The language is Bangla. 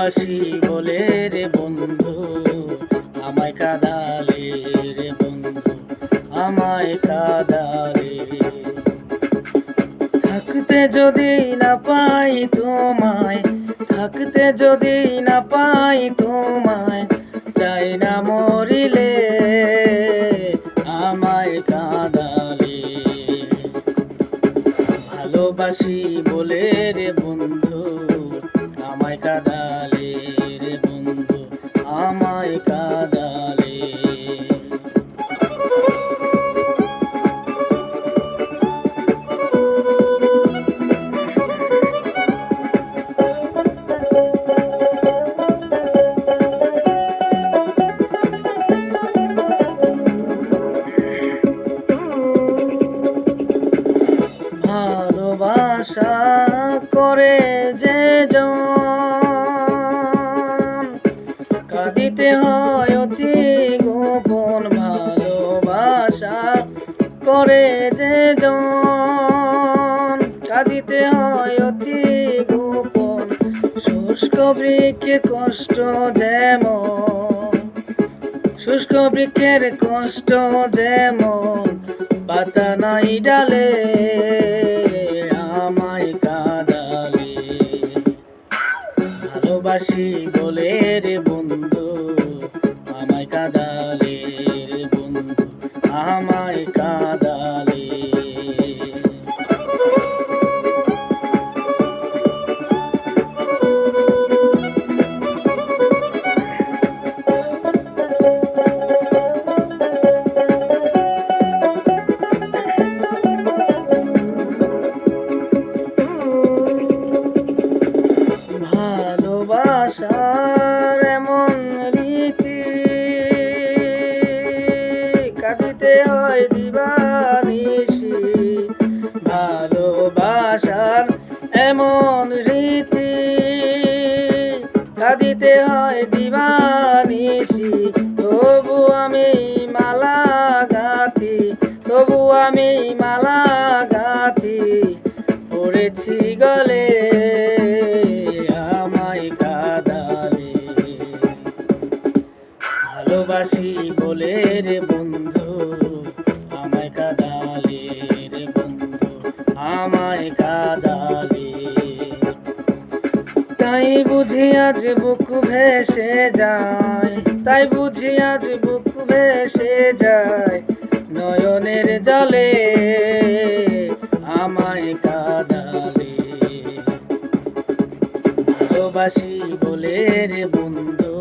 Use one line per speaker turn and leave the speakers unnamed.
ভালোবাসি বলে রে বন্ধু। আমায় কাদালে রে বন্ধু, আমায় কাদালে থাকতে যদি না পাই তোমায়, থাকতে যদি না পাই তোমায়, চাই না মরিলে, আমায় কাদালে। ভালোবাসি বলে রে বন্ধু। ভালোবাসা করে যে কাঁদিতে হয় অতি গোপন ভালোবাসা করে যে কাঁদিতে হয় অতি গোপন, শুষ্ক বৃক্ষের কষ্ট যেমন। শুষ্ক বৃক্ষের কষ্ট যেমন, পাতা নাই ডালে ভালোবাসি বলে রে বন্ধু আমায় কাদালে ভালোবাসার এমন রীতি কাটিতে হয় দিবানিশি। ভালোবাসার এমন রীতি কাঁদিতে হয় দিবানিশি। তবু আমি মালা গাথি তবু আমি মালা গাথি পড়েছি গলে ভালোবাসি বলে রে বন্ধু, আমায় কাদালে রে বন্ধু, আমায় কাদালে। তাই বুঝি আজ বুক ভেসে যায়, তাই বুঝি আজ বুক ভেসে যায়, নয়নের জলে আমায় কাদালে। ভালোবাসি বলে রে বন্ধু